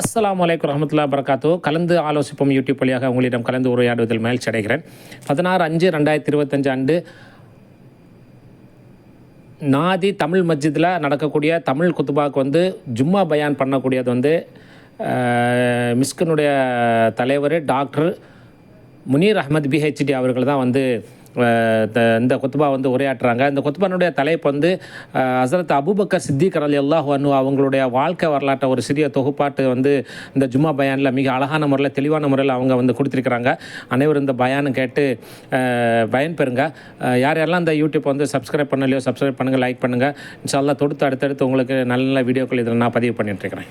அஸ்லாம் வலைக்கம் ரஹமத்துல்லா பரகாத்தோ கலந்து ஆலோசிப்போம் யூடியூப் வழியாக உங்களிடம் கலந்து உரையாடுவதில் மகிழ்ச்சி அடைகிறேன் பதினாறு அஞ்சு ரெண்டாயிரத்தி இருபத்தஞ்சு ஆண்டு நாதி தமிழ் மஸ்ஜிதில் நடக்கக்கூடிய தமிழ் குத்துபாக்கு வந்து ஜும்மா பயான் பண்ணக்கூடியது வந்து மிஸ்கனுடைய மிஸ்கினுடைய தலைவர் டாக்டர் முனீர் அஹமத் பிஹெச்டி அவர்கள் தான் வந்து இந்த குத்துபா வந்து உரையாற்றுறாங்க. இந்த குத்துபானுடைய தலைப்பு வந்து ஹசரத் அபுபக்கர் சித்திகர் அலி அல்லாஹ் அனு அவங்களுடைய வாழ்க்கை வரலாற்றை ஒரு சிறிய தொகுப்பாட்டு வந்து இந்த ஜும்மா பயானில் மிக அழகான முறையில் தெளிவான முறையில் அவங்க வந்து கொடுத்துருக்குறாங்க. அனைவரும் இந்த பயானு கேட்டு பயன்பெறுங்க. பயன் பெறுங்க யார் யாரெல்லாம் இந்த யூடியூப் வந்து சப்ஸ்கிரைப் பண்ணலையோ சப்ஸ்கிரைப் பண்ணுங்கள் லைக் பண்ணுங்கள் இன்ஷால்லா தொடுத்து அடுத்தடுத்து உங்களுக்கு நல்ல நல்ல வீடியோக்கள் இதில் நான் பதிவு பண்ணிட்டுருக்கிறேன்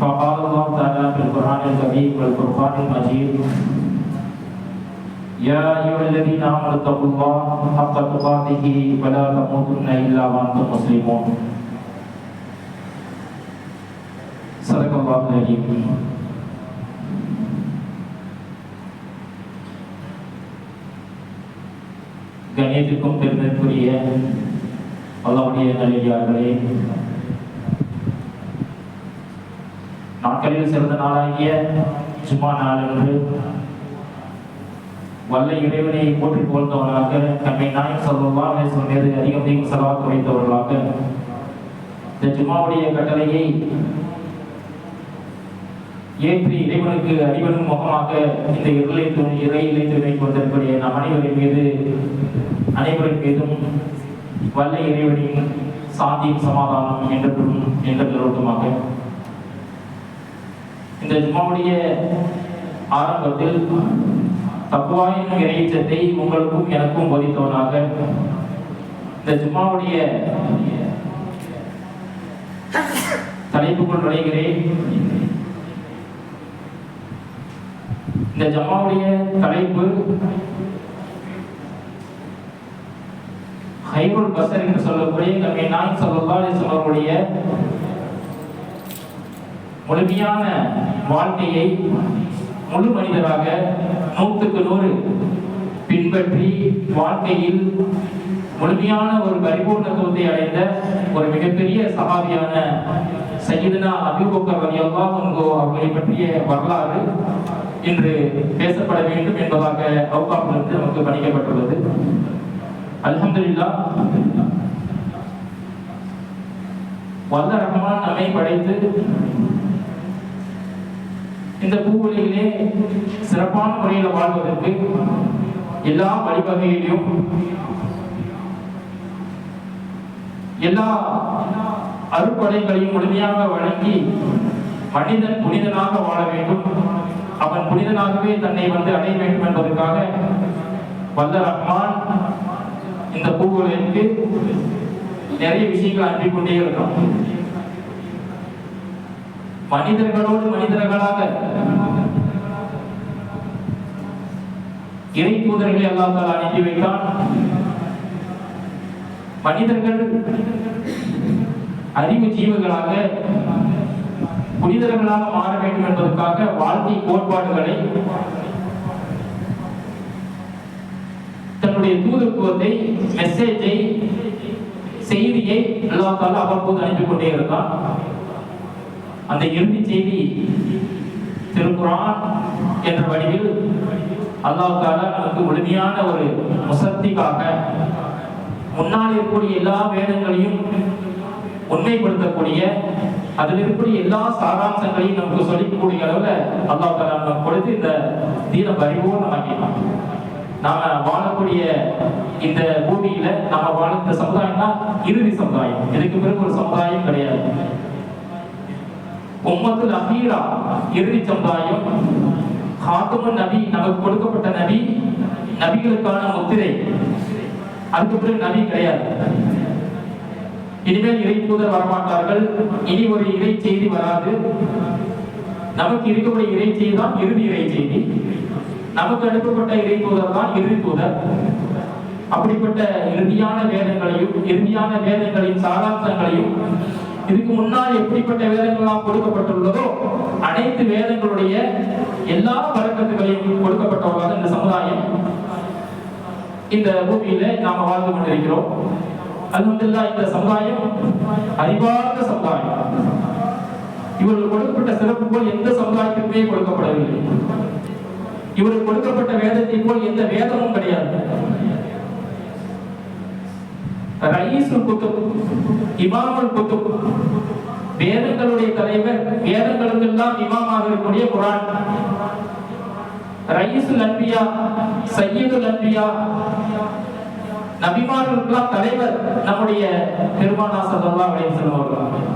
فقال الله تعالى في القرآن الكريم والفرقان المجيد يا أيها الذين آمنوا اتقوا الله حق تقاته ولا تموتن إلا وأنتم مسلمون صدق الله العليم கண்ணியத்திற்கும் பெருமைக்குரிய அல்லாவுடைய நல்லடியார்களே நாட்களில் சிறந்த நாளாகிய சும்மா நாள் என்று வல்ல இறைவனை போற்றி புகழ்ந்தவர்களாக நம்மை நாயம் சொல்லலாம் சொன்னது அதிகம் அதிகம் செலவாக்க வைத்தவர்களாக இந்த ஜும்மாவுடைய கட்டளையை ஏற்றி இறைவனுக்கு அடிவனும் முகமாக இந்த இருளை துணை இறை துணை கொண்டிருக்கிற நம் அனைவரின் மீது அனைவரின் மீதும் வல்ல இறைவனின் சாந்தியும் சமாதானம் என்றும் என்ற நிறுவனமாக இந்த ஜும்மாவுடைய ஆரம்பத்தில் தப்புவாயின் இறைச்சத்தை உங்களுக்கும் எனக்கும் போதித்தவனாக. இந்த ஜும்மாவுடைய தலைப்புக்குள் நுழைகிறேன். இந்த ஜம்மாவுடைய தலைப்பு ஹைபுல் பசர் என்று சொல்லக்கூடிய நம்மை நான் சொல்லா சொல்லக்கூடிய முழுமையான வாழ்க்கையை முழு மனிதராக நூற்றுக்கு நூறு பின்பற்றி வாழ்க்கையில் முழுமையான ஒரு பரிபூர்ணத்துவத்தை அடைந்த ஒரு மிகப்பெரிய சகாபியான சையதுனா அபிபோக்கர் ரலியல்லாஹு அன்ஹு அவர்களை பற்றிய வரலாறு இன்று பேசப்பட வேண்டும் என்பதாக அவுகாப்பிலிருந்து நமக்கு பணிக்கப்பட்டுள்ளது அலமதுல்லா வல்ல ரஹ்மான் நம்மை படைத்து இந்த பூவுலகிலே சிறப்பான முறையில் வாழ்வதற்கு எல்லா வழிவகையிலும் எல்லா அருப்படைகளையும் முழுமையாக வழங்கி மனிதன் புனிதனாக வாழ வேண்டும். அவன் புனிதனாகவே தன்னை வந்து அடைய வேண்டும் என்பதற்காக வல்ல ரஹ்மான் இந்த பூவுலகிற்கு நிறைய விஷயங்கள் அனுப்பி கொண்டே இருக்கிறோம் மனிதர்களோடு மனிதர்களாக. இறை தூதர்களை அல்லாஹ் அனுப்பி வைத்தான். மனிதர்கள் அறிவு ஜீவங்களாக புனிதர்களாக மாற வேண்டும் என்பதற்காக வாழ்க்கை கோட்பாடுகளை தன்னுடைய தூதத்துவத்தை மெசேஜை செய்தியை அல்லாஹ் அவ்வப்போது அனுப்பி கொண்டே இருந்தான். அந்த இறுதி செய்தி திருக்குரான் என்ற வடிவில் அல்லாஹ் நமக்கு முழுமையான ஒரு முசத்திக்காக முன்னால் இருக்கக்கூடிய எல்லா வேதங்களையும் உண்மைப்படுத்தக்கூடிய அதில் இருக்கக்கூடிய எல்லா சாராம்சங்களையும் நமக்கு சொல்லிக்கக்கூடிய அளவுல அல்லாஹ் தாலா நமக்கு கொடுத்து இந்த தீன பரிபூர்ணமாக்கினான் நாம வாழக்கூடிய இந்த பூமியில நாம வாழ இந்த சமுதாயம் தான் இறுதி சமுதாயம். இதுக்கு பிறகு ஒரு சமுதாயம் கிடையாது. உம்மத்துல் அஹீரா இறுதி சமுதாயம் ஹாத்துமுன் நபி நமக்கு கொடுக்கப்பட்ட நபி நபிகளுக்கான முத்திரை. அதுக்கப்புறம் நபி கிடையாது. இனிமேல் இறை தூதர் வரமாட்டார்கள். இனி ஒரு இறை செய்தி வராது. நமக்கு இருக்கக்கூடிய இறை செய்தி தான் இறுதி இறை செய்தி. நமக்கு அனுப்பப்பட்ட இறை தூதர் தான் இறுதி தூதர். அப்படிப்பட்ட இறுதியான வேதங்களையும் இறுதியான வேதங்களின் சாராம்சங்களையும் இதுக்கு முன்னால் எப்படிப்பட்ட வேதங்கள்லாம் கொடுக்கப்பட்டுள்ளதோ அனைத்து வேதங்களுடைய எல்லா பழக்கத்துகளையும் கொடுக்கப்பட்டவர்களாக இந்த சமுதாயம் இந்த பூமியில நாம வாழ்ந்து கொண்டிருக்கிறோம். அல்ஹம்துல்லா இந்த சமுதாயம் அறிவார்ந்த சமுதாயம். இவர்கள் கொடுக்கப்பட்ட சிறப்பு போல் எந்த சமுதாயத்திற்குமே கொடுக்கப்படவில்லை. இவருக்கு கொடுக்கப்பட்ட வேதத்தை போல் எந்த வேதமும் கிடையாது. ரயீசுல் குத்துப் இமாமுல் குத்துப் வேதங்களுடைய தலைவர் வேதங்களுக்கெல்லாம் இமாமாக இருக்கக்கூடிய குரான். ரயீசுல் அன்பியா சையீதுல் அன்பியா நபிமார்களுக்கெல்லாம் தலைவர் நம்முடைய பெருமானா ஸல்லல்லாஹு அப்படின்னு சொல்லுவார்கள்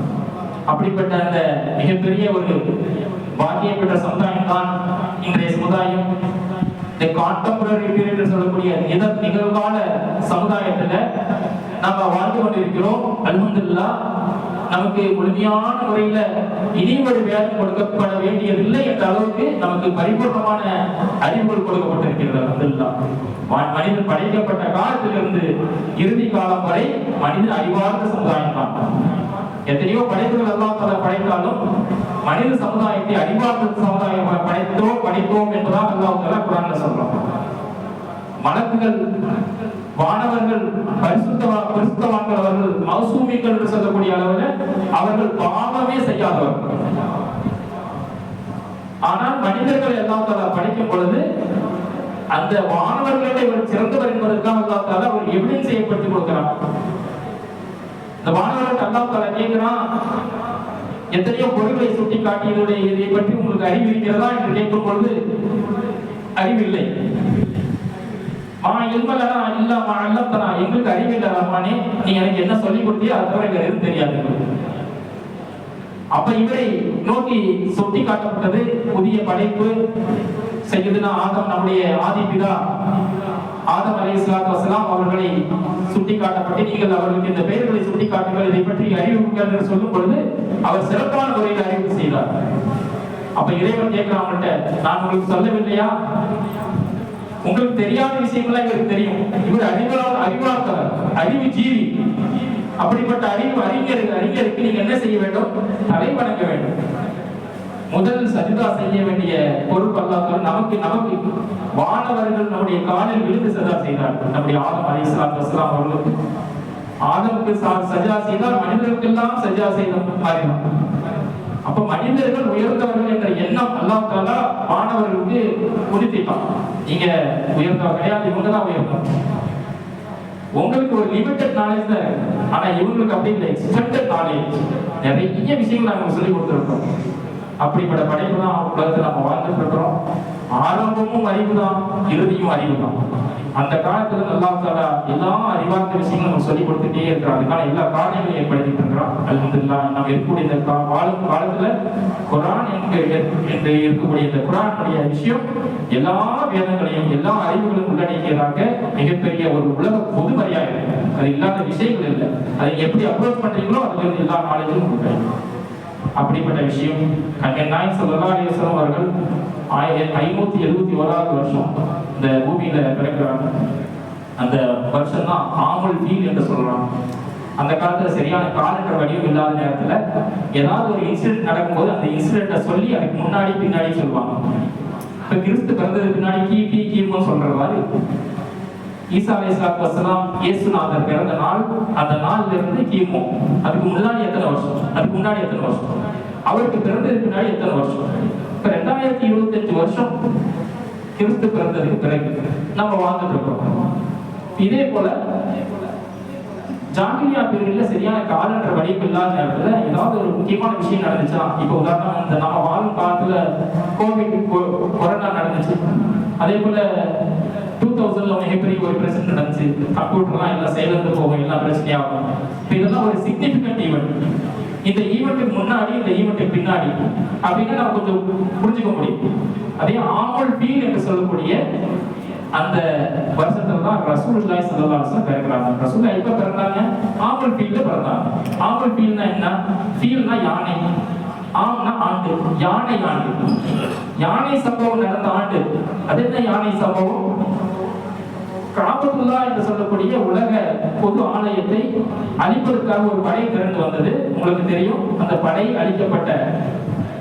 அப்படிப்பட்ட அந்த மிகப்பெரிய ஒரு பாக்கியம் பெற்ற சமுதாயம் தான் இன்றைய சமுதாயம். இந்த கான்டெம்பரரி பீரியட் என்று சொல்லக்கூடிய நித நிகழ்கால சமுதாயத்துல நாம வாழ்ந்து கொண்டிருக்கிறோம். அல்ஹம்துலில்லாஹ் நமக்கு முழுமையான முறையில இனி ஒரு வேலை கொடுக்கப்பட வேண்டியதில்லை என்ற அளவுக்கு நமக்கு பரிபூர்ணமான அறிவுகள் கொடுக்கப்பட்டிருக்கிறது அல்ஹம்துலில்லாஹ் மனிதன் படைக்கப்பட்ட காலத்திலிருந்து இறுதி காலம் வரை மனிதன் அறிவார்ந்த சமுதாயம் தான் எத்தனையோ படைப்புகள் எல்லாம் பல படைத்தாலும் மனித சமுதாயத்தை அறிவார்ந்த சமுதாயம் படைத்தோம் படித்தோம் என்பதாக அல்லாஹ் தஆலா குர்ஆன்ல சொல்றோம் மலக்குகள் வானவர்கள் பரிசுத்தவா பரிசுத்தவான்கள் அவர்கள் மௌசூமிகள் என்று சொல்லக்கூடிய அளவில் அவர்கள் பாவமே செய்யாதவர்கள் ஆனால் மனிதர்கள் எல்லாம் தலா படிக்கும் பொழுது அந்த வானவர்களை இவர் சிறந்தவர் என்பதற்காக அல்லாஹ் தஆலா ஒரு எவிடன்ஸ் ஏற்படுத்தி கொடுக்கிறான். இந்த மாணவர்கள் அல்லாஹ் தஆலா கேட்கிறான் எத்தனையோ பொருள்களை சுட்டி காட்டியதுடைய இதை பற்றி உங்களுக்கு அறிவு இருக்கிறதா என்று கேட்கும் பொழுது அறிவில்லை. மா இல்மலனா இல்லாம அல்லத்தனா எங்களுக்கு அறிவில்லை ரஹ்மானே நீ எனக்கு என்ன சொல்லி கொடுத்தியோ அது தவிர வேற எதுவும் தெரியாது. அப்ப இவரை நோக்கி சுட்டி காட்டப்பட்டது புதிய படைப்பு செய்யுதுனா ஆதம் நம்முடைய ஆதிபிதா ஆதம் அலை வசலாம் அவர்களை சுட்டி காட்டப்பட்டு நீங்கள் அவர்களுக்கு இந்த பெயர்களை சுட்டி காட்டுங்கள் இதை பற்றி அறிவிப்புகள் என்று சொல்லும் பொழுது அவர் சிறப்பான முறையில் அறிவு செய்தார். அப்ப இறைவன் கேட்கிறான் நான் உங்களுக்கு சொல்லவில்லையா? உங்களுக்கு தெரியாத விஷயங்கள்லாம் இவருக்கு தெரியும். இவர் அறிவாளர் அறிவுலாக்கவர் அறிவு ஜீவி. அப்படிப்பட்ட அறிவு அறிஞர் அறிஞருக்கு நீங்க என்ன செய்ய வேண்டும்? தலை வணங்க வேண்டும். முதல் சஜிதா செய்ய வேண்டிய பொறுப்பு அல்லாஹ் நமக்கு நமக்கு வானவர்கள் நம்முடைய காலில் விழுந்து சஜா செய்தார்கள். நம்முடைய ஆதம் அலி வஸ்லாம் அவர்கள். ஆதமுக்கு சா- சஜா செய்தால் மனிதர்களுக்கெல்லாம் சஜா செய்த மாறினார் அப்ப மனிதர்கள் உயர்ந்தவர்கள் என்ற எண்ணம் அல்லாத்தாலா மாணவர்களுக்கு புதுப்பிப்பான் நீங்க உயர்ந்தவ கிடையாது இவங்க தான் உயர்ந்தவர். உங்களுக்கு ஒரு லிமிட்டட் நாலேஜ் தான் இருக்கு. ஆனா இவங்களுக்கு அப்படி இல்லை. எக்ஸ்டெண்டட் நாலேஜ் நிறைய விஷயங்கள் நாங்கள் சொல்லி கொடுத்துருக்கோம். அப்படிப்பட்ட படைப்பு தான் உலகத்தில் நம்ம வாழ்ந்துட்டு இருக்கிறோம். ஆரம்பமும் அறிவு தான் இறுதியும் அறிவு தான் அந்த காலத்துல நல்லா தாலா எல்லா அறிவார்ந்த விஷயங்களும் நமக்கு சொல்லி கொடுத்துட்டே இருக்கிறார் அதுக்கான எல்லா காரியங்களையும் ஏற்படுத்திட்டு இருக்கிறான். அல்ஹம்துல்லா நம்ம இருக்கக்கூடிய இந்த வாழும் காலத்துல குரான் என்று என்று இருக்கக்கூடிய இந்த குரானுடைய விஷயம் எல்லா வேதங்களையும் எல்லா அறிவுகளும் உள்ளடக்கியதாக மிகப்பெரிய ஒரு உலக பொதுமறையா இருக்கு. அது இல்லாத விஷயங்கள் இல்லை. அதை எப்படி அப்ரோச் பண்றீங்களோ அதுல இருந்து எல்லா நாலேஜும் உங்களுக்கு அப்படிப்பட்ட விஷயம். கங்கன் நாயக் ஸல்லல்லாஹு அவர்கள் ஆயிரத்தி ஐநூத்தி எழுபத்தி ஓராவது வருஷம் இந்த பூமியில பிறக்கிறாங்க. அந்த வருஷம் தான் ஆமல் ஃபீல் என்று சொல்றாங்க அந்த காலத்துல சரியான காலண்டர் வடிவம் இல்லாத நேரத்துல ஏதாவது ஒரு இன்சிடென்ட் நடக்கும்போது அந்த இன்சிடென்ட்டை சொல்லி அதுக்கு முன்னாடி பின்னாடி சொல்லுவாங்க. இப்ப கிறிஸ்து பிறந்ததுக்கு பின்னாடி கிபி கீழ்மோ சொல்ற மாதிரி ஈசா அலைஹிஸ்ஸலாத்து வசலாம் இயேசுநாதர் பிறந்த நாள் அந்த நாள்ல இருந்து கிமு. அதுக்கு முன்னாடி எத்தனை வருஷம்? அதுக்கு முன்னாடி எத்தனை வருஷம்? அவருக்கு பிறந்ததுக்கு முன்னாடி எத்தனை வருஷம்? இப்ப ரெண்டாயிரத்தி இருபத்தஞ்சு வருஷம் கிறிஸ்து பிறந்ததுக்கு பிறகு நம்ம வாழ்ந்துட்டு இருக்கோம். இதே போல ஜாங்கிலியா பீரியட்ல சரியான காலன்ற வடிவு இல்லாத நேரத்துல ஏதாவது ஒரு முக்கியமான விஷயம் நடந்துச்சுன்னா இப்போ உதாரணம் இந்த நம்ம வாழும் காலத்துல கோவிட் கொரோனா நடந்துச்சு. அதே போல தௌசண்ட்ல மிகப்பெரிய ஒரு பிரச்சனை நடந்துச்சு? கம்ப்யூட்டர்லாம் எல்லாம் செயலிழந்து போகும் எல்லாம் பிரச்சனையாகும் இதெல்லாம் ஒரு சிக்னிபிகண்ட் ஈவெண்ட் இந்த ஈவெண்ட்டுக்கு முன்னாடி இந்த ஈவெண்ட்டுக்கு பின்னாடி அப்படின்னு நம்ம கொஞ்சம் புரிஞ்சுக்க முடியும். அதே ஆமல் ஃபீல் என்று சொல்லக்கூடிய அந்த வருஷத்துல தான் ரசூலுல்லாஹி ஸல்லல்லாஹு அலைஹி பிறக்கிறாங்க. ரசூலுல்லாஹ் எப்ப பிறந்தாங்க? ஆமல் ஃபீல்ட்ல பிறந்தாங்க. ஆமல் ஃபீல்ட்னா என்ன? ஃபீல்ட்னா யானை. ஆம்னா ஆண்டு. யானை ஆண்டு. யானை சம்பவம் நடந்த ஆண்டு. அது என்ன யானை சம்பவம்? காபத்துல்லா என்று சொல்லக்கூடிய உலக பொது ஆலயத்தை அழிப்பதற்காக ஒரு படை திறந்து வந்தது. உங்களுக்கு தெரியும் அந்த படை அழிக்கப்பட்ட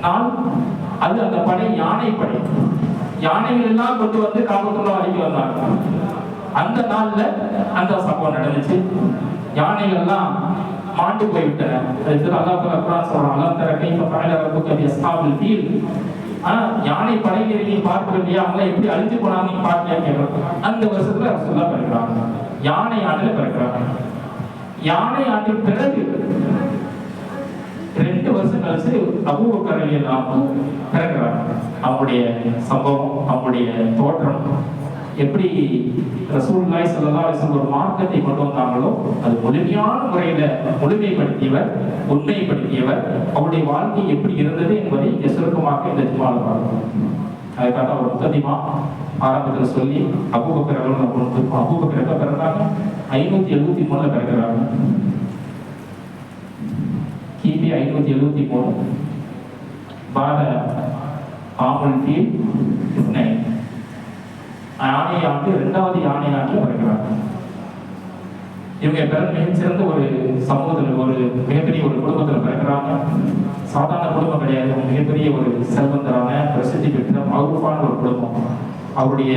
நாள். அது அந்த படை யானை படை. யானைகள் எல்லாம் கொண்டு வந்து காபத்துல்லா அழிக்க வந்தாங்க. அந்த நாள்ல அந்த சம்பவம் நடந்துச்சு. யானைகள் எல்லாம் மாண்டு போய்விட்டன. இதுல அல்லாஹ் தஆலா சொல்றான் அல்லாஹ் தர கைஃப ஃபஅல ரப்புக பி அஸ்ஹாபில் ஃபீல் ஆனா யானை படைகளை நீ இல்லையா? அவங்க எப்படி அழிஞ்சு போனாங்க நீ பார்க்கலையா கேட்கறோம். அந்த வருஷத்துல ரசூல்லா பிறக்கிறாங்க. யானை ஆண்டுல பிறக்கிறாங்க. யானை ஆண்டு பிறகு ரெண்டு வருஷம் கழிச்சு அபூபக்கர் எல்லாம் பிறக்கிறாங்க. அவங்களுடைய சம்பவம் அவங்களுடைய தோற்றம். எப்படி ரசூல்லாய் ஸல்லல்லாஹு அலைஹி ஒரு மார்க்கத்தை கொண்டு வந்தாங்களோ அது முழுமையான முறையில முழுமைப்படுத்தியவர் உண்மைப்படுத்தியவர். அவருடைய வாழ்க்கை எப்படி இருந்தது என்பதை இங்கே சுருக்கமாக இந்த ஜும்மால பார்க்கிறோம் அதுக்காக அவர் முத்ததிமா ஆரம்பத்தில் சொல்லி அபூபக்கர் அவர்கள் கொண்டு அபூபக்கர் எப்ப பிறந்தாங்க? ஐநூத்தி எழுபத்தி மூணுல பிறக்கிறாங்க. கிபி ஐநூத்தி எழுபத்தி மூணு. பாத ஆமல் ஃபீல் நைன் யானை ஆண்டு இரண்டாவது யானை ஆண்டு பிறக்கிறாங்க இவங்க பிறகு மிகச்சிறந்த ஒரு சமூகத்தில் ஒரு மிகப்பெரிய ஒரு குடும்பத்தில் பிறக்கிறாங்க. சாதாரண குடும்பம் கிடையாது. மிகப்பெரிய ஒரு செல்வந்தரான பிரசித்தி பெற்ற மகரூஃபான ஒரு குடும்பம். அவருடைய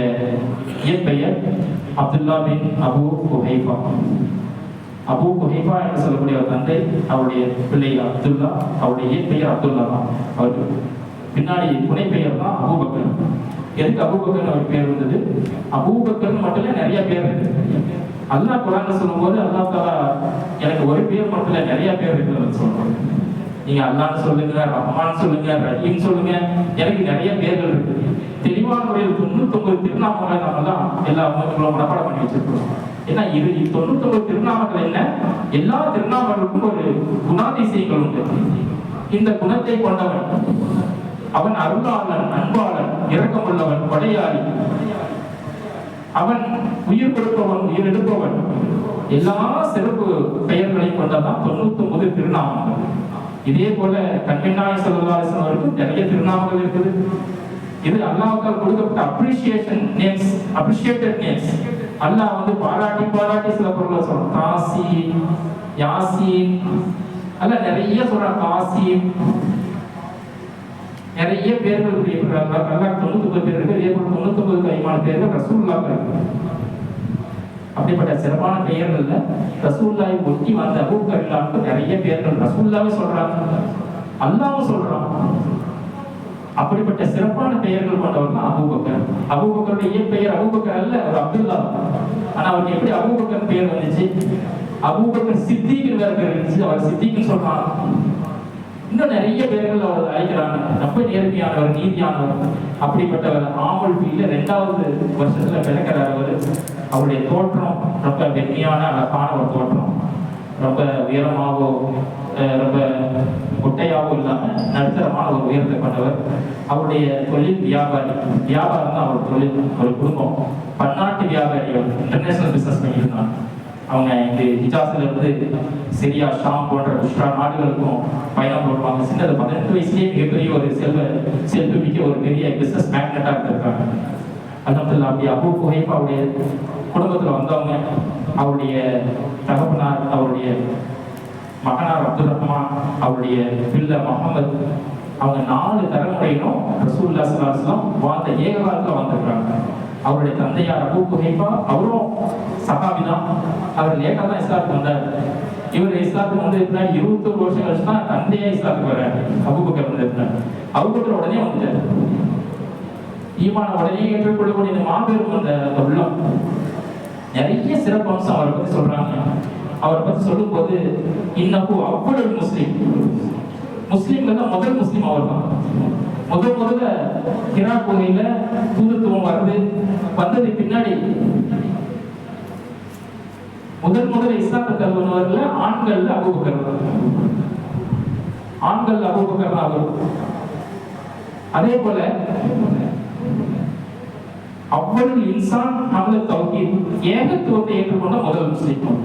இயற்பெயர் அப்துல்லா பின் அபு குஹைபா அபு குஹைபா என்று சொல்லக்கூடிய ஒரு தந்தை அவருடைய பிள்ளை அப்துல்லா அவருடைய இயற்பெயர் அப்துல்லா தான். அவருக்கு பின்னாடி புனைப்பெயர் தான் அபூபக்கர். எதுக்கு அபூபக்கர் அவர் பேர் வந்தது. அபூபக்கர் மட்டும் நிறைய பேர் இருக்கு. அல்லாஹ் குரான் சொல்லும்போது அல்லாஹ் தாலா எனக்கு ஒரு பேர் மட்டும் நிறைய பேர் இருக்குன்னு சொல்றாங்க நீங்க அல்லான்னு சொல்லுங்க ரஹ்மான் சொல்லுங்க ரஹீம் சொல்லுங்க. எனக்கு நிறைய பேர்கள் இருக்கு. தெளிவான முறையில் தொண்ணூத்தொன்பது திருநாமங்களை நம்ம தான் எல்லா உலகங்களும் மனப்பாடம் பண்ணி வச்சிருக்கிறோம். ஏன்னா இது தொண்ணூத்தொன்பது திருநாமங்கள் என்ன? எல்லா திருநாமங்களுக்கும் ஒரு குணாதிசயங்கள் உண்டு. இந்த குணத்தை கொண்டவன் அவன் அருளாளன் அன்பாளன் இரக்கமுள்ளவன் கொடையாளி அவன் உயிர் கொடுப்பவன் உயிர் எடுப்பவன். எல்லா சிறப்பு பெயர்களையும் கொண்டதான் தொண்ணூத்தி ஒன்பது திருநாமங்கள். இதே போல கண்ணிநாய செல்வதாசன் அவருக்கு நிறைய திருநாமங்கள் இருக்குது. இது அல்லாவுக்கால் கொடுக்கப்பட்ட அப்ரிசியேஷன் நேம்ஸ் அப்ரிசியேட்டட் நேம்ஸ் அல்லாஹ் வந்து பாராட்டி பாராட்டி சில பொருளை சொல்றான். காசி யாசி அல்ல நிறைய சொல்றான். தாசி நிறைய பேர்கள் இருக்கு நல்லா தொண்ணூத்தி பேர் இதே போல தொண்ணூத்தி ஒன்பது பேர்கள் ரசூல்லா அப்படிப்பட்ட சிறப்பான பெயர்கள்ல ரசூல்லாவை ஒட்டி வந்த அபூக்கர்லாவுக்கு நிறைய பேர்கள் ரசூல்லாவே சொல்றாங்க. அல்லாவும் சொல்றான். அப்படிப்பட்ட சிறப்பான பெயர்கள் கொண்டவர் தான் அபூபக்கர். அபூபக்கருடைய பெயர் அபூபக்கர் அல்ல அவர் அப்துல்லா. ஆனா அவருக்கு எப்படி அபூபக்கர் பெயர் வந்துச்சு? அபூபக்கர் சித்திக்கு வேற பேர் இருந்துச்சு அவர் சித்திக்கு சொல்றான். இன்னும் நிறைய பேர்கள் அவர் அழைக்கிறாங்க. ரொம்ப நேர்மையானவர் நீதியானவர். அப்படிப்பட்டவர். ஆமல் ஃபீல்ல ரெண்டாவது வருஷத்துல பிறக்கிறார் அவர். அவருடைய தோற்றம் ரொம்ப வெண்மையான அழகான ஒரு தோற்றம். ரொம்ப உயரமாகவோ அஹ் ரொம்ப குட்டையாகவோ இல்லாம நடுத்தரமான ஒரு உயரத்தை கொண்டவர். அவருடைய தொழில் வியாபாரி. வியாபாரம் தான் அவர் தொழில். ஒரு குடும்பம். பன்னாட்டு வியாபாரி இன்டர்நேஷனல் பிசினஸ் பண்ணியிருந்தாங்க அவங்க இங்கே ஹிஜாஸ்ல இருந்து சிரியா ஷாம் போன்ற புஷ்ரா நாடுகளுக்கும் பயணம் போடுவாங்க சின்னது பதினெட்டு வயசுலேயே மிகப்பெரிய ஒரு செல்வ செல்வமிக்க ஒரு பெரிய பிசினஸ் மேக்னட்டாக இருந்திருக்காங்க. அல்ஹம்துலில்லாஹ் அப்படி அபு அவருடைய குடும்பத்தில் வந்தவங்க அவருடைய தகப்பனார் அவருடைய மகனார் அப்துல் ரஹ்மான் அவருடைய பிள்ளை முகமது அவங்க நாலு தலைமுறையிலும் ரசூல்லா சலாஹ்லாம் வாழ்ந்த ஏக காலத்துல வந்திருக்காங்க. அவருடைய தந்தையார் அபு குஹைஃபா அவரும் சஹாபி தான். அவர் லேட்டாக தான் இஸ்லாத்துக்கு வந்தார். இவர் இஸ்லாத்துக்கு வந்து பின்னாடி இருபத்தொரு வருஷம் கழிச்சு தான் தந்தையா இஸ்லாத்துக்கு வர்றாரு. அபுபக்கர் வந்து அபுபக்கர் உடனே வந்துட்டார். ஈமான உடனே ஏற்றுக்கொள்ளக்கூடிய இந்த மாபெரும் அந்த உள்ளம். நிறைய சிறப்பு அம்சம் அவரை பத்தி சொல்றாங்க. அவரை பத்தி சொல்லும்போது இன்னப்போ அவ்வளவு முஸ்லீம். முஸ்லீம்ல தான் முதல் முஸ்லீம் அவர் தான் முதல் முதல்ல கிரா கோயில தூதத்துவம் வருது வந்தது பின்னாடி. முதல் முதல்ல இஸ்லாத்தை தருவனவர்கள ஆண்கள்ல அபூபக்கர் ஆண்கள் அபூபக்கர் அவர். அதே போல அவ்வளவு இன்சான் நம்மள தௌக்கி ஏகத்துவத்தை ஏற்றுக்கொண்ட முதல் முஸ்லீம்.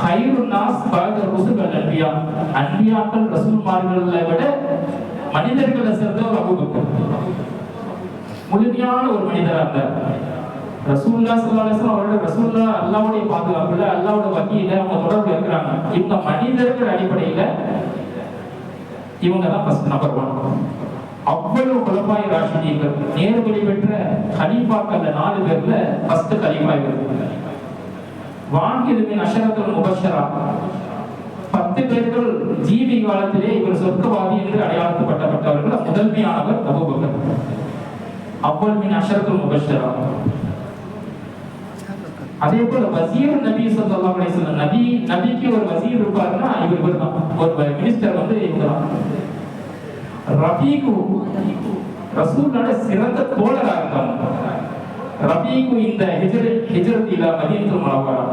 ஹைரு நாஸ் பாத ருசுல் அன்பியா. அன்பியாக்கள் ரசூல்மார்களை விட மனிதர்களை சேர்ந்தவர் அபூபக்கர். முழுமையான ஒரு மனிதரா இருந்தார். ரசூல்லா ஸல்லல்லாஹு அலைஹி வஸல்லம் அவரோட ரசூல்லா அல்லாஹ்வுடைய பாதுகாப்புல அல்லாஹ்வோட வங்கியில அவங்க தொடர்பு இருக்கிறாங்க. இவங்க மனிதர்கள் அடிப்படையில இவங்க தான் ஃபர்ஸ்ட் நம்பர் ஒன் அவ்வளவு குலப்பாய் ராஷிதீர்கள் நேர்வழி பெற்ற கலீஃபாக்கள்ல நாலு பேர்ல ஃபர்ஸ்ட் கலீஃபா இவர். வாங்கியதுமின் அஷரத்துல் முபஷரா. பத்து பேர்கள் ஜீவி காலத்திலே இவர் சொர்க்கவாதி என்று அடையாளத்துப்பட்டப்பட்டவர்கள் முதன்மையானவர் அபூபக்கர். அவ்வள் மின் அஷரத்துல் முபஷரா. அதே போல வசீர் நபி சொல்லலாம் அப்படி சொன்ன நபி நபிக்கு ஒரு வசீர் இருப்பாருன்னா இவர் இவர் தான். ஒரு மினிஸ்டர் வந்து இவங்க தான். ரபீகு ரசூலோட சிறந்த தோழராக இருக்காங்க. ரபீக்கு இந்த ஹிஜ்ர ஹிஜ்ரத் இலா மதீனத்துல் முனவ்வரா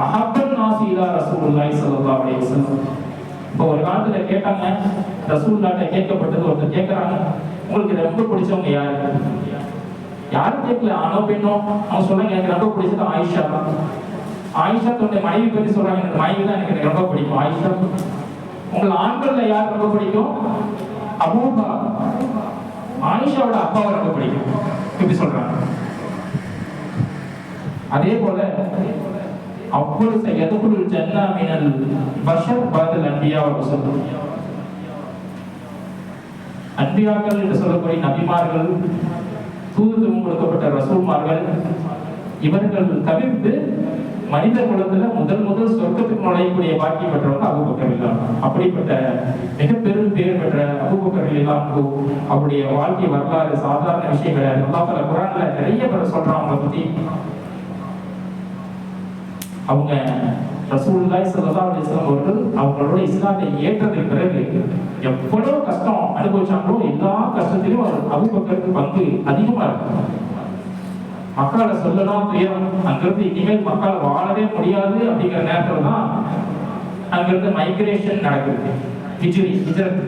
அஹப்பன் நாஸ் இலா ரசூலுல்லாஹி ஸல்லல்லாஹு அலைஹி வஸல்லம். இப்போ ஒரு காலத்துல கேட்டாங்க ரசூலுல்லாஹ்ட்ட கேட்கப்பட்டது ஒருத்தர் கேட்கறாங்க உங்களுக்கு ரொம்ப பிடிச்சவங்க யாரு? யாரும் கேட்கல ஆனோ பெண்ணோ? அவங்க சொல்றாங்க எனக்கு ரொம்ப பிடிச்சது ஆயிஷா. தான் ஆயிஷா தன்னுடைய மனைவி பத்தி சொல்றாங்க எனக்கு மனைவி தான் எனக்கு ரொம்ப பிடிக்கும். ஆயிஷா. உங்கள் ஆண்கள்ல யார் ரொம்ப பிடிக்கும்? அபூபா. ஆயிஷாவோட அப்பாவை ரொம்ப பிடிக்கும். இப்படி சொல்றாங்க. அதே போல அவ்வளவு எதுக்குள் ஜன்னா மினல் பஷர் பாதல் அன்பியா சொல்லும் அன்பியாக்கள் என்று சொல்லக்கூடிய நபிமார்கள் தூதுவம் கொடுக்கப்பட்ட ரசூல்மார்கள் இவர்கள் தவிர்த்து மனித குலத்துல முதல் முதல் சொர்க்கத்துக்கு நுழையக்கூடிய பாக்கி பெற்றவங்க அபுபக்கர் இல்லாம் அப்படிப்பட்ட மிக பெரும் பேர் பெற்ற அபுபக்கர் இல்லாம் அவருடைய வாழ்க்கை வரலாறு சாதாரண விஷயம் கிடையாது அல்லா குரான்ல நிறைய பேர் சொல்றாங்க அவங்களை பத்தி. அவங்க ரசூல்லாய் ஸல்லல்லாஹு அலைஹி அவர்கள் அவங்களோட இஸ்லாத்தை ஏற்றதுக்கு பிறகு எவ்வளவு கஷ்டம் அனுபவிச்சாங்களோ எல்லா கஷ்டத்திலும் அவர் அபுபக்கருக்கு பங்கு அதிகமா இருக்கும் மக்களை சொல்லலாம் துயரம் அங்கிருந்து இனிமேல் மக்கள் வாழவே முடியாது அப்படிங்கிற நேரத்தில் தான் அங்கிருந்து மைக்ரேஷன் நடக்குது. ஹிஜ்ரி ஹிஜ்ரத்.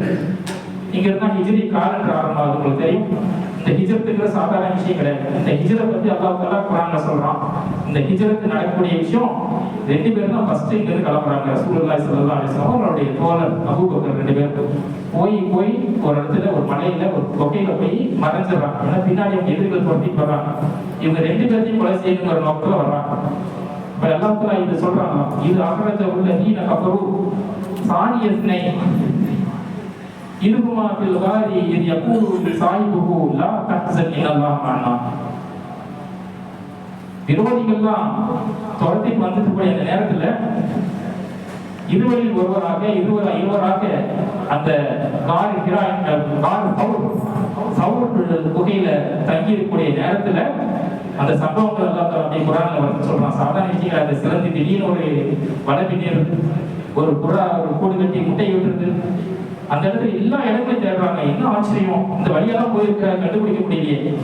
இங்க இருந்தா ஹிஜ்ரி காலண்டர் ஆரம்பமாகுது. உங்களுக்கு தெரியும். இந்த ஹிஜரத்துங்கிற சாதாரண விஷயம் கிடையாது. இந்த ஹிஜ்ரத் பத்தி அல்லா தலா குர்ஆன்ல சொல்றான். இந்த ஹிஜரத்து நடக்கக்கூடிய விஷயம் ரெண்டு பேரும் தான் ஃபர்ஸ்ட் இங்க இருந்து கிளம்புறாங்க. சூழலாய் ஸல்லல்லாஹு அவங்களுடைய அவருடைய தோழர் அபூபக்கர் ரெண்டு பேர். போய் போய் ஒரு இடத்துல ஒரு மலையில ஒரு தொகையில போய் மறைஞ்சிடறாங்க. ஏன்னா பின்னாடி அவங்க எதிர்கள் தொட்டி போறாங்க இவங்க ரெண்டு பேர்த்தையும் கொலை செய்யணுங்கிற நோக்கத்துல வர்றாங்க. இப்ப எல்லாத்துல இது சொல்றாங்க இது அகரஜ உள்ள நீன கபரு சாணியத்தினை இருகுமா பில் வாரி இது எப்போது சாயிபுஹு லா தஹ்சன் இன்னல்லாஹ் மஅனா விரோதிகள்லாம் துரத்தி வந்துட்டு போய் அந்த நேரத்துல இருவரில் ஒருவராக இருவர் இருவராக அந்த கார் கார் சவுர் சவுர் குகையில தங்கி இருக்கக்கூடிய நேரத்துல அந்த சம்பவங்கள் எல்லாம் அப்படியே குரான்ல வந்து சொல்றான். சாதாரண விஷயங்கள் அந்த சிறந்து திடீர்னு ஒரு வடபின்னர் ஒரு புறா ஒரு கூடு கட்டி முட்டை விட்டுருது. அந்த இடத்துல எல்லா இடங்களையும் தேடுறாங்க. என்ன ஆச்சரியம். இந்த வழியெல்லாம் போயிருக்க கண்டுபிடிக்க முடியலையே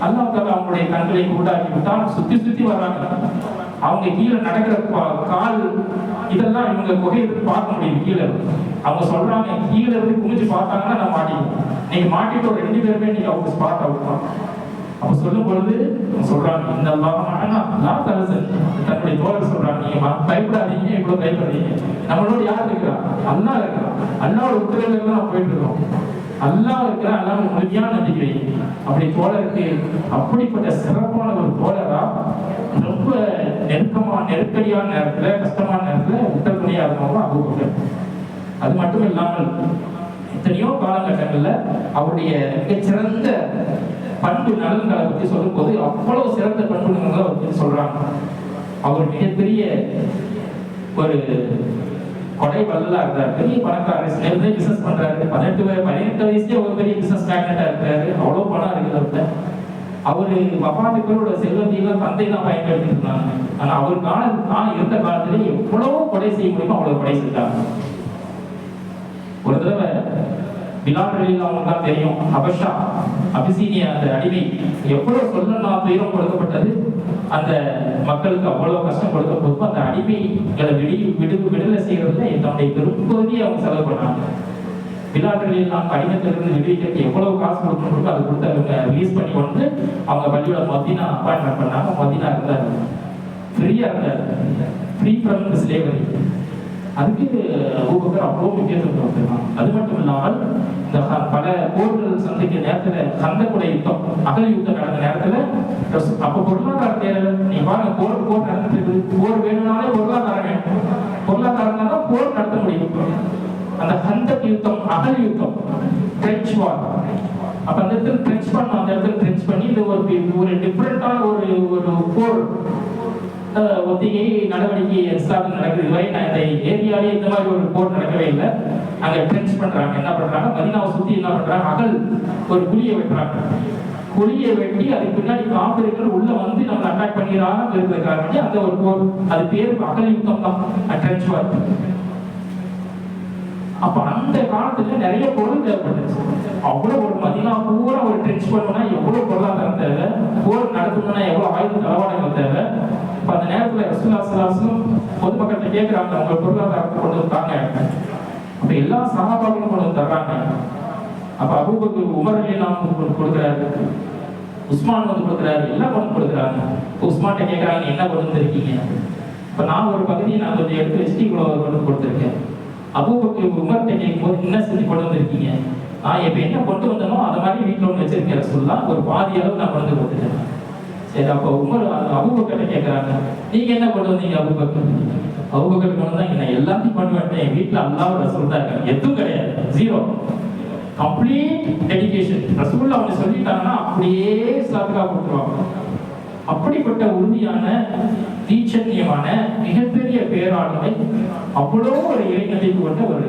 அல்லா தாலா அவங்களுடைய கண்களை உண்டாக்கி விட்டால் சுத்தி சுத்தி வர்றாங்க. அவங்க கீழே நடக்கிற பா- கால் இதெல்லாம் இவங்க குகையிலிருந்து பார்க்க முடியும் கீழே அவங்க சொல்றாங்க கீழே இருந்து குமிச்சு பார்த்தாங்கன்னா நான் மாட்டிக்குவோம் நீங்க மாட்டிட்டோம் ஒரு ரெண்டு பேருமே நீங்க அவங்க ஸ்பாட் அவுட் தான் அப்ப சொல்லும் பொழுது சொல்றாங்க இந்த நான் தன்னுடைய தோழர் சொல்றாங்க நீங்க பயப்படாதீங்க இவ்வளவு பயப்படாதீங்க நம்மளோட யார் இருக்கிறா அண்ணா இருக்கிறா அல்லாவோட உத்தரவுல தான் போயிட்டு இருக்கோம். அல்லாஹ் இருக்கிற அல்லா முழுமையான நம்பிக்கை. அப்படி தோழருக்கு அப்படிப்பட்ட சிறப்பான ஒரு தோழரா ரொம்ப நெருக்கமான நெருக்கடியான நேரத்துல கஷ்டமான நேரத்துல உத்தரவுடைய இருந்தவங்க அபூபக்கர் அது மட்டும் இல்லாமல் எத்தனையோ காலகட்டங்கள்ல அவருடைய மிகச்சிறந்த பண்பு நலன்களை பத்தி சொல்லும்போது அவ்வளவு சிறந்த பண்பு நலன்களை பத்தி சொல்றாங்க. அவர் மிகப்பெரிய ஒரு கொடை வல்லா இருந்தார். பெரிய பணக்காரர் நிறைய பிசினஸ் பண்றாரு. பதினெட்டு பதினெட்டு வயசுலேயே ஒரு பெரிய பிசினஸ் மேக்னட்டா இருக்காரு அவ்வளவு பணம் இருக்குது அவர்கிட்ட அவரு வபாத்துக்களோட செல்வத்தையெல்லாம் தந்தை தான் பயன்படுத்திட்டு இருந்தாங்க. ஆனா அவர் கால காலம் இருந்த காலத்துல எவ்வளவு கொடை செய்ய முடியுமோ அவ்வளவு கொடை செஞ்சாங்க. ஒரு தடவை பிலால் அவங்களுக்கு தான் தெரியும். அபஷா அபிசீனிய அந்த அடிமை எவ்வளவு சொல்லணும் துயரம் கொடுக்கப்பட்டது? அந்த மக்களுக்கு அவ்வளவு கஷ்டம் கொடுக்கப்போது அந்த அடிமைகளை விடி விடு விடுதலை செய்யறதுல தன்னுடைய பெரும்பகுதியை அவங்க செலவு பண்ணாங்க. பிலாட்டரில் நான் கடிதத்திலிருந்து விடுவிக்கிறதுக்கு எவ்வளவு காசு கொடுக்கணும் அது கொடுத்து அவங்க ரிலீஸ் பண்ணி வந்து அவங்க பள்ளியோட மதினா அப்பாயின்மெண்ட் பண்ணாங்க. மதினா இருந்தார். ஃப்ரீயா இருந்தார். ஃப்ரீ ஃப்ரம் ஸ்லேவரி அதுக்கு அபூபக்கர் அவ்வளோ முக்கியத்துவம் கொடுத்துருக்காங்க அது மட்டும் இல்லாமல் இந்த பல போர்கள் சந்திக்க நேரத்தில் சந்தக்குடைய யுத்தம் அகல் யுத்தம் நடந்த நேரத்தில் அப்போ பொருளாதார தேர்தல் நீ பாருங்க போர் போர் நடந்துட்டு போர் வேணும்னாலே பொருளாதாரம் வேணும். பொருளாதாரம் தான் போர் நடத்த முடியும். அந்த ஹந்தக் யுத்தம் அகல் யுத்தம் பிரெஞ்சு வார் அப்ப அந்த இடத்துல ட்ரென்ச் பண்ண அந்த இடத்துல ட்ரென்ச் பண்ணி இது ஒரு ஒரு டிஃப்ரெண்டான ஒரு ஒரு போர் அஹ், ஒத்திகை நடவடிக்கை இஸ்லாமில் நடக்குது. இதுவரை நான் இந்த ஏரியாலே இந்த மாதிரி ஒரு போர் நடக்கவே இல்லை. அங்க ட்ரென்ச் பண்றாங்க. என்ன பண்றாங்க? மதினாவை சுத்தி என்ன பண்றாங்க? அகல் ஒரு குழியை வெட்டுறாங்க. குழியை வெட்டி அதுக்கு பின்னாடி காப்பிரிகள் உள்ள வந்து நம்ம அட்டாக் பண்ணிடுறாங்க இருக்கிறதுக்காக வேண்டி அந்த ஒரு போர் அது பேர் அகல் யுத்தம் தான். ட்ரென்ச் வார் அப்ப அந்த காலத்துல நிறைய பொருள் தேவைப்படுது அவ்வளவு ஒரு மதினா பூரா ஒரு ட்ரென்ச் பண்ணணும்னா எவ்வளவு பொருளாதாரம் தேவை. போர் நடத்தணும்னா எவ்வளவு ஆயுத தளவாடங்கள் தேவை. இப்ப அந்த நேரத்துல ரசூல்லா பொதுமக்கள்கிட்ட கேட்கிறாங்க அவங்க பொருளாதாரத்தை கொண்டு வந்தாங்க அப்ப எல்லா சகாபாக்களும் கொண்டு வந்து தர்றாங்க. அப்ப அபூபக்கு உமர் எல்லாம் கொடுக்குறாரு. உஸ்மான் வந்து கொடுக்குறாரு. எல்லாம் கொண்டு கொடுக்குறாங்க. உஸ்மான்கிட்ட கேட்கறாங்க என்ன கொண்டு வந்திருக்கீங்க இப்ப நான் ஒரு பகுதியை நான் கொஞ்சம் எடுத்து வச்சுட்டு இவ்வளவு கொண்டு கொடுத்துருக்கேன். அபூபக்கர் உமர்கிட்ட கேட்கும்போது என்ன செஞ்சு கொண்டு வந்திருக்கீங்க? நான் இப்போ என்ன கொண்டு வந்தனோ அந்த மாதிரி வீட்டுல ஒன்று வச்சிருக்கேன் சொல்லலாம் ஒரு பாதி அளவு நான் கொண்டு வந்து கொடுத்துட்டேன். சரி அப்போ உமர் அபூபக்கர்ட்ட கேட்கறாங்க நீங்க என்ன கொண்டு வந்தீங்க அபூபக்கர் அபூபக்கர் கொண்டு வந்தா நான் எல்லாத்தையும் கொண்டு வந்துட்டேன். என் வீட்டுல அல்லாஹ் ரசூல் தான் இருக்காங்க. எதுவும் கிடையாது. ஜீரோ கம்ப்ளீட் டெடிக்கேஷன் ரசூல் அவங்க சொல்லிட்டாங்கன்னா அப்படியே இஸ்லாத்துக்காக கொடுத்துருவாங்க. அப்படிப்பட்ட உறுதியான தீச்சத்தியமான மிகப்பெரிய பேராண்மை அவ்வளோ ஒரு இளைஞத்தை கொண்ட ஒரு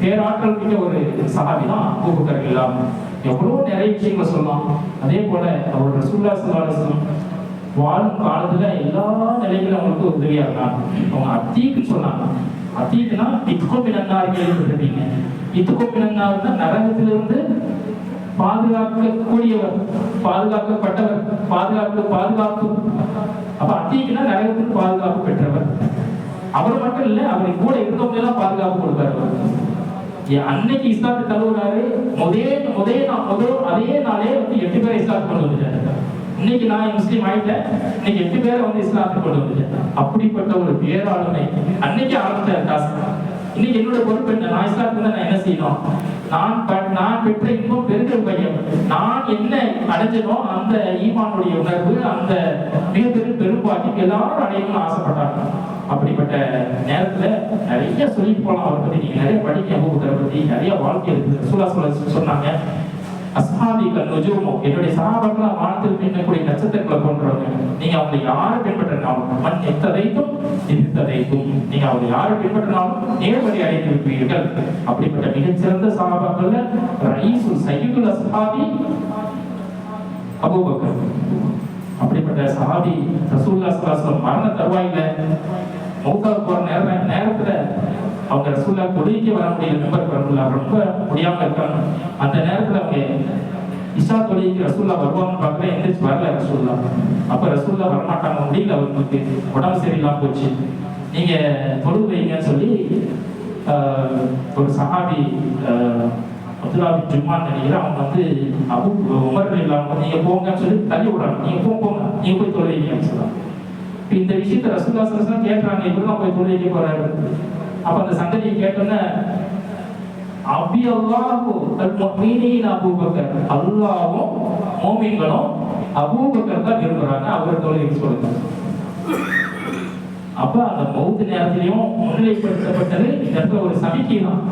பேராற்றல் மிக்க ஒரு சகாபி தான் அபூபக்கர் இல்லாம். எவ்வளோ நிறைய விஷயங்களை சொல்லலாம். அதே போல அவரோட ரசூல்லா சல்லாஹம் வாழும் காலத்துல எல்லா நிலையிலும் அவங்களுக்கு உதவியா இருந்தாங்க. அவங்க அத்தீக்கு சொன்னாங்க. அத்தீக்குனா இத்துக்கும் பின்னன்னார் கேள்விப்பட்டிருப்பீங்க இத்துக்கும் பின்னன்னார் நரகத்திலிருந்து பாதுகாக்கக்கூடியவர் பாதுகாக்கப்பட்டவர் பாதுகாப்பு பாதுகாப்பு. அப்ப அத்தீக்குனா நரகத்துக்கு பாதுகாப்பு பெற்றவர். அவர் மட்டும் இல்ல அவர் கூட இருந்தவங்க எல்லாம் பாதுகாப்பு கொடுப்பாரு அன்னைக்கு இஸ்லாத்தை தழுவுறாரு. முதே முதே நாள் முதல் அதே நாளே வந்து எட்டு பேரை இஸ்லாத்துக்கு கொண்டு வந்துட்டாரு. இன்னைக்கு நான் முஸ்லீம் ஆயிட்டேன். இன்னைக்கு எட்டு பேரை வந்து இஸ்லாத்துக்கு கொண்டு வந்துட்டேன். அப்படிப்பட்ட ஒரு பேராளுமை அன்னைக்கு ஆரம்பிச்சார் டாஸ்க் இன்னைக்கு என்னோட பொறுப்பு என்ன? நான் இஸ்லாத்துக்கு நான் என்ன செய்யணும்? நான் நான் பெற்ற இன்பம் பெருகிற பையன் நான் என்ன அடைஞ்சனோ அந்த ஈமானுடைய உணர்வு அந்த மிகப்பெரிய பெரும்பாட்டிக்கு எல்லாரும் அடையணும்னு ஆசைப்பட்டாங்க. அப்படிப்பட்ட நேரத்துல நிறைய சொல்லி போலாம். அவரை பத்தி நீங்க நிறைய படிக்க அபூபக்கரை பத்தி நிறைய வாழ்க்கை இருக்குது ரசூலா சொல்ல சொன்னாங்க. அஸ்ஹாபிகள் நுஜூமோ என்னுடைய சகாபாக்களா வானத்தில் பின்னக்கூடிய நட்சத்திரங்களை போன்றவங்க நீங்க அவங்களை யாரை பின்பற்றினாலும் மண் எத்ததைக்கும் எதிர்த்ததைத்தும் நீங்க அவங்களை யாரை பின்பற்றினாலும் நேர்வழி அடைந்திருப்பீர்கள் அப்படிப்பட்ட மிகச்சிறந்த சகாபாக்கள்ல ரைசு சையுல் அசாபி அபூபக்கர். அப்படிப்பட்ட சஹாபி ரசூல்லா சலாஸ்லம் மரண தருவாயில மௌத்தா போற நேர நேரத்துல அவங்க ரசூல்லா கொடிக்கு வர முடியல மெம்பர் வரல ரொம்ப முடியாம இருக்காங்க. அந்த நேரத்துல அவங்க இஷா தொழிலுக்கு ரசூல்லா வருவாங்கன்னு பார்க்கல எந்திரிச்சு வரல ரசூல்லா அப்ப ரசூல்லா வரமாட்டாங்க முடியல அவங்களுக்கு. உடம்பு சரியில்லாம போச்சு. நீங்க தொழு வைங்கன்னு சொல்லி ஒரு சஹாபி அப்துல்லாபி அப்துல்லா ஜும்மான் நினைக்கிறேன் அவங்க வந்து அபு உமர் இல்லாம நீங்க போங்கன்னு சொல்லி தள்ளி விடுறாங்க. நீங்க போங்க போங்க. நீங்க போய் தொழில் வைங்கன்னு சொல்றாங்க இப்ப இந்த விஷயத்த ரசூல்லா சரஸ்லாம் கேட்கறாங்க எப்படிலாம் போய் தொழுவிக்க போறாரு. அப்ப அந்த சங்கதியை கேட்டோன்னே அபி அல்லாஹு அல் முஃமினீன் அபூபக்கர் அல்லாஹ்வும் மூமின்களும் அபூபக்கர் தான் விரும்புறாங்க. அவர் தொழுவிக்க சொல்லுங்க? அப்ப அந்த மௌத்து நேரத்திலையும் முன்னிலைப்படுத்தப்பட்டது இந்த இடத்துல ஒரு சமிக்கை தான்.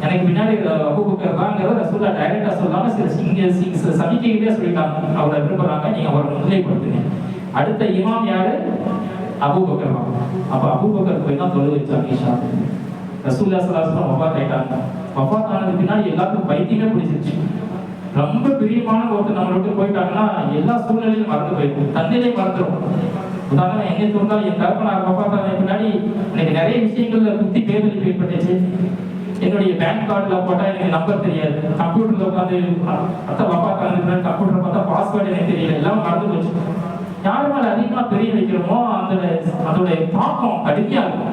எனக்கு பின்னாடி அபூபக்கர் தாங்கிறத ரசூல்லா டைரக்டா சொல்லாம சில சிங்க சி- சில சமிக்கைகளே சொல்லிட்டாங்க. அவரை விரும்புறாங்க. நீங்க அவரை முன்னிலைப்படுத்துங்க. அடுத்த இமாம் யாரு? அபூபக்கர் தான் அப்ப அபூபக்கர் போய் தான் தொழில் வச்சாங்க ஈஷா ரசூல்லா சலாஸ்லாம் வஃபாத் ஆயிட்டாங்க வஃபாத் ஆனது பின்னாடி எல்லாத்துக்கும் பைத்தியமே பிடிச்சிருச்சு ரொம்ப பிரியமான ஒருத்தர் நம்ம விட்டு போயிட்டாங்கன்னா எல்லா சூழ்நிலையும் மறந்து போயிருக்கும் தந்தையிலே மறந்துடும் உதாரணம் என்னை சொன்னால் என் தகப்பனார் பாப்பாத்தான பின்னாடி எனக்கு நிறைய விஷயங்கள்ல புத்தி பேதலிப்பு ஏற்பட்டுச்சு என்னுடைய பேங்க் கார்டுல போட்டா எனக்கு நம்பர் தெரியாது கம்ப்யூட்டர்ல உட்காந்து அத்தை பாப்பா பின்னாடி கம்ப்யூட்டர் பார்த்தா பாஸ்வேர்டு எனக்கு தெரியல எல்லாம் மறந்து போச்சு யார் மேல அதிகமா தெரிய வைக்கிறோமோ அந்த அதோட தாக்கம் கடுமையா இருக்கும்.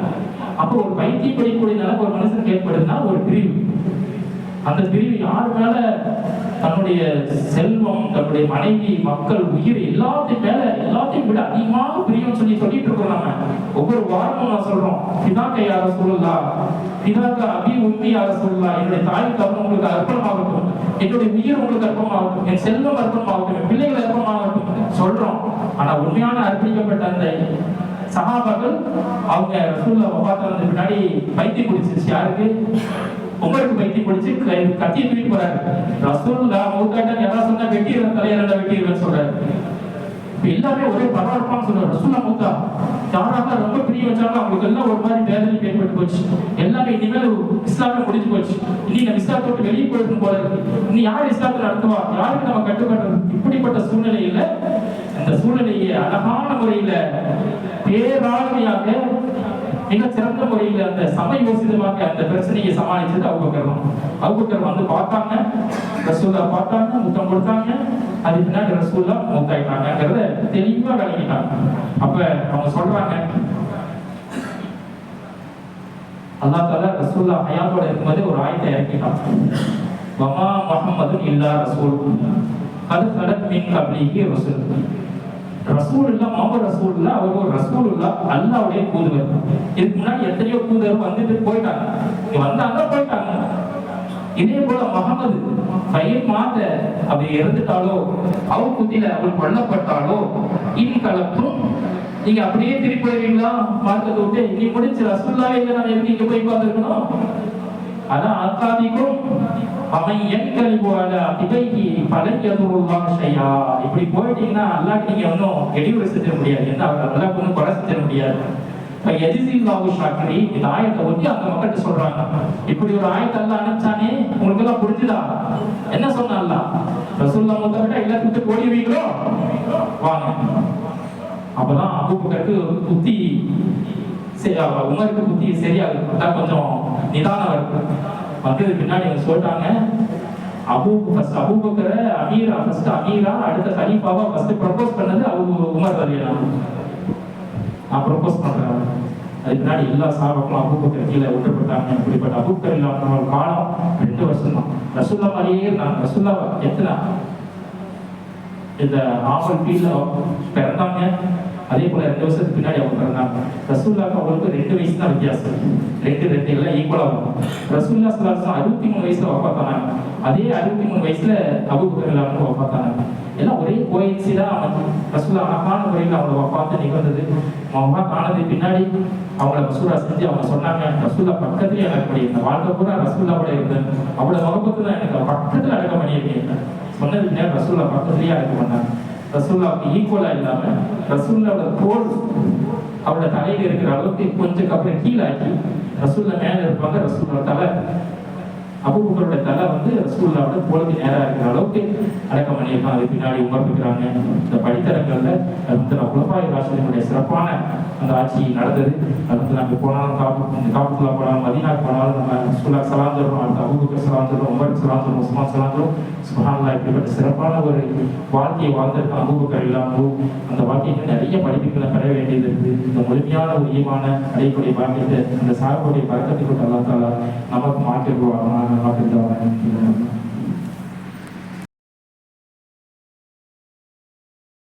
அப்போ ஒரு பைத்திய படிக்கக்கூடிய நிலைமை ஒரு மனுஷனுக்கு ஏற்படுதுன்னா ஒரு பிரிவு. அந்த பிரிவு யார் மேல தன்னுடைய செல்வம் தன்னுடைய மனைவி மக்கள் உயிர் எல்லாத்தையும் மேல எல்லாத்தையும் விட அதிகமாக பிரியம் சொல்லி சொல்லிட்டு இருக்கோம் நம்ம. ஒவ்வொரு வாரமும் நான் சொல்றோம் பிதாக்கை யார சொல்லலாம் பிதாக்கா அபி உண்மை யார சொல்லலாம் என்னுடைய தாய் தர்மம் உங்களுக்கு அர்ப்பணமாகட்டும். என்னுடைய உயிர் உங்களுக்கு அர்ப்பமாகட்டும் என் செல்வம் அர்ப்பமாகட்டும் என் பிள்ளைகள் அர்ப்பமாகட்டும் சொல்றோம். ஆனா உண்மையான அர்ப்பணிக்கப்பட்ட அந்த சகாபாக்கள் அவங்க ரசூல்ல வபாத்தா வந்து பின்னாடி பைத்தி பிடிச்சிருச்சு. யாருக்கு? உமருக்கு பைத்தியம் பிடிச்சு கத்தி தூக்கி போறாரு. ரசூல்லா மௌத்தாட்டம் எல்லாம் சொன்னா வெட்டிடுவேன் தலையில வெட்டிடுவேன் சொல்றாரு. எல்லாமே ஒரே பரபரப்பான சொல்ற ரசூலா முத்தா. யாராக ரொம்ப பிரிய வச்சாலும் அவங்களுக்கு எல்லாம் ஒரு மாதிரி வேதனை ஏற்பட்டு போச்சு. எல்லாமே இனிமேல் இஸ்லாமே முடிஞ்சு போச்சு. இனி நம்ம இஸ்லாத்தை விட்டு வெளியே போயிருக்கும் போல இருக்கு. இனி யார் இஸ்லாத்தை நடத்துவா? யாருக்கு நம்ம கட்டுப்படுறது? இப்படிப்பட்ட சூழ்நிலையில அந்த சூழ்நிலையை அழகான முறையில பேராளுமையாக மிக சிறந்த முறையில் அந்த சமய யோசிதமாக அந்த பிரச்சனையை சமாளிச்சது அவுபக்கர் தான் அவுபக்கர் வந்து பார்த்தாங்க ரசூல்லா பார்த்தாங்க முத்தம் கொடுத்தாங்க. அது பின்னாடி ரசூல்லா மூத்தாயிட்டாங்கிறத தெளிவா விளங்கிட்டாங்க அப்ப அவங்க சொல்றாங்க அல்லா தாலா ரசூல்லா ஹயாத்தோட இருக்கும்போது ஒரு ஆயத்தை இறக்கிட்டான். வமா முஹம்மதுன் இல்லா ரசூல். அது கலத் மின் கப்லிஹி ரசூல். ரசூல் இல்ல முகமது ரசூல் இல்ல அவர் ஒரு ரசூல் இல்ல அல்லாவுடைய தூதுவர். இதுக்கு முன்னாடி எத்தனையோ தூதர் வந்துட்டு போயிட்டாங்க. இங்க வந்தாங்க போயிட்டாங்க. இதே போல முகமது பயிர் மாத அப்படி இறந்துட்டாலோ அவ குத்தில அவர் கொல்லப்பட்டாலோ இனி கலப்பும் நீங்க அப்படியே திருப்பி போயிருவீங்களா? மார்க்கத்தை விட்டு இனி முடிச்சு ரசூல்லாவே இல்லை நம்ம எதுக்கு இங்க போய் பார்த்துருக்கணும் அதான் ஆக்காதிக்கும் அவன் எண்கள் போல அல திகைக்கு பலஞ்சதுருவாங்க இப்படி போயிட்டீங்கன்னா அல்லாஹ் நீங்க ஒன்றும் இடையூறு செஞ்சிட முடியாது. என்ன அவர் அல்லாஹ் ஒன்றும் கொலை செஞ்சிட முடியாது. இப்ப எதிசில்லாவு சாக்கரி இந்த ஆயத்தை ஒட்டி அந்த மக்கள்கிட்ட சொல்றாங்க. இப்படி ஒரு ஆயத்தை எல்லாம் அனுப்பிச்சானே உங்களுக்கு எல்லாம் புரிஞ்சுதா? என்ன சொன்னா ரசூல்லா முதல்ல எல்லாத்தையும் விட்டு ஓடிவீங்களோ வாங்க. அப்பதான் அபூபக்கருக்கு புத்தி சரி, அவ- உமருக்கு புத்தி சரியாகுது. அதான் கொஞ்சம் நிதானம் இருக்கு. வந்தது பின்னாடி அவங்க சொல்லிட்டாங்க அபூ ஃபர்ஸ்ட் அபூபக்கரை அமீரா ஃபர்ஸ்ட் அமீரா அடுத்த கலீஃபாவா ஃபர்ஸ்ட் ப்ரொபோஸ் பண்ணது அபு உமர் ரலியல்லாஹு நான் ப்ரொபோஸ் பண்றேன். அதுக்கு முன்னாடி எல்லா சாபங்களும் அபூபக்கர் கீழே ஒன்றுபட்டாங்க இப்படிப்பட்ட அபூபக்கர் இல்லாம காலம் ரெண்டு வருஷம் தான் ரசுல்லா மாதிரியே நான் ரசுல்லா எத்தனை? இந்த ஆமல் பீல பிறந்தாங்க. அதே போல ரெண்டு வருஷத்துக்கு பின்னாடி அவங்க பிறந்தாங்க. ரசூல்லாக்கு அவங்களுக்கு ரெண்டு வயசு தான் வித்தியாசம். ரெண்டு ரெண்டு எல்லாம் ஈக்குவலா வரும். ரசூல்லா சலாசம் அறுபத்தி மூணு வயசுல ஒப்பாத்தானாங்க அதே அறுபத்தி மூணு வயசுல அபுபக்கர் எல்லாருக்கும் ஒப்பாத்தானாங்க எல்லாம் ஒரே கோயின்சி தான் அவன் ரசூல்லா அழகான முறையில் அவங்கள ஒப்பாத்து நிகழ்ந்தது. அவங்க காணது பின்னாடி அவங்கள மசூரா செஞ்சு அவங்க சொன்னாங்க ரசூல்லா பக்கத்துலயே அடக்க முடியும் வாழ்க்கை பூரா ரசூல்லாவோட இருந்தேன் அவளோட வகுப்புக்கு எனக்கு பக்கத்துல அடக்க பண்ணியிருக்கேன் சொன்னது பின்னாடி ரசூல்லா பக்கத்துலயே அடக்க பண்ணாங்க. ரசூல்லாவுக்கு ஈக்குவலா இல்லாம ரசூல்லாவோட தோல் அவரோட தலையில் இருக்கிற அளவுக்கு கொஞ்சம் அப்புறம் கீழாக்கி ரசூல்லா மேலே இருப்பாங்க ரசூல்லா தலை. அபூபக்கரோட தலை வந்து ரசூல்லாவோட தோலுக்கு நேரா இருக்கிற அளவுக்கு அடக்கம் பண்ணியிருக்காங்க. அது பின்னாடி உமர்ப்பிக்கிறாங்க இந்த படித்தரங்கள்ல அது வந்து நான் குலபாய் ராசினுடைய சிறப்பான அந்த ஆட்சி நடந்தது. அடுத்து நாங்கள் நம்ம போனாலும் காப்பு காப்புக்குள்ள போனாலும் மதீனாக்கு போனாலும் நம்ம ரசூல்லா சலாம் தரும் அடுத்து அபூபக்கர் சலாம் தரும் உமருக்கு சலாம் தரும் உஸ்மான் சலாம் தரும் இப்படிப்பட்ட சிறப்பான ஒரு வாழ்க்கையை வாழ்ந்திருக்க அபூபக்கர் இல்லாமல் அந்த வாழ்க்கைக்கு நிறைய படிப்புகளை பெற வேண்டியது இருக்குது இந்த முழுமையான ஒரு ஈமான அடையக்கூடிய பாக்கியத்தை அந்த சாகுடைய பழக்கத்தை கொண்டு அல்லா தாலா நமக்கு mga kapitawahan ng Panginoon.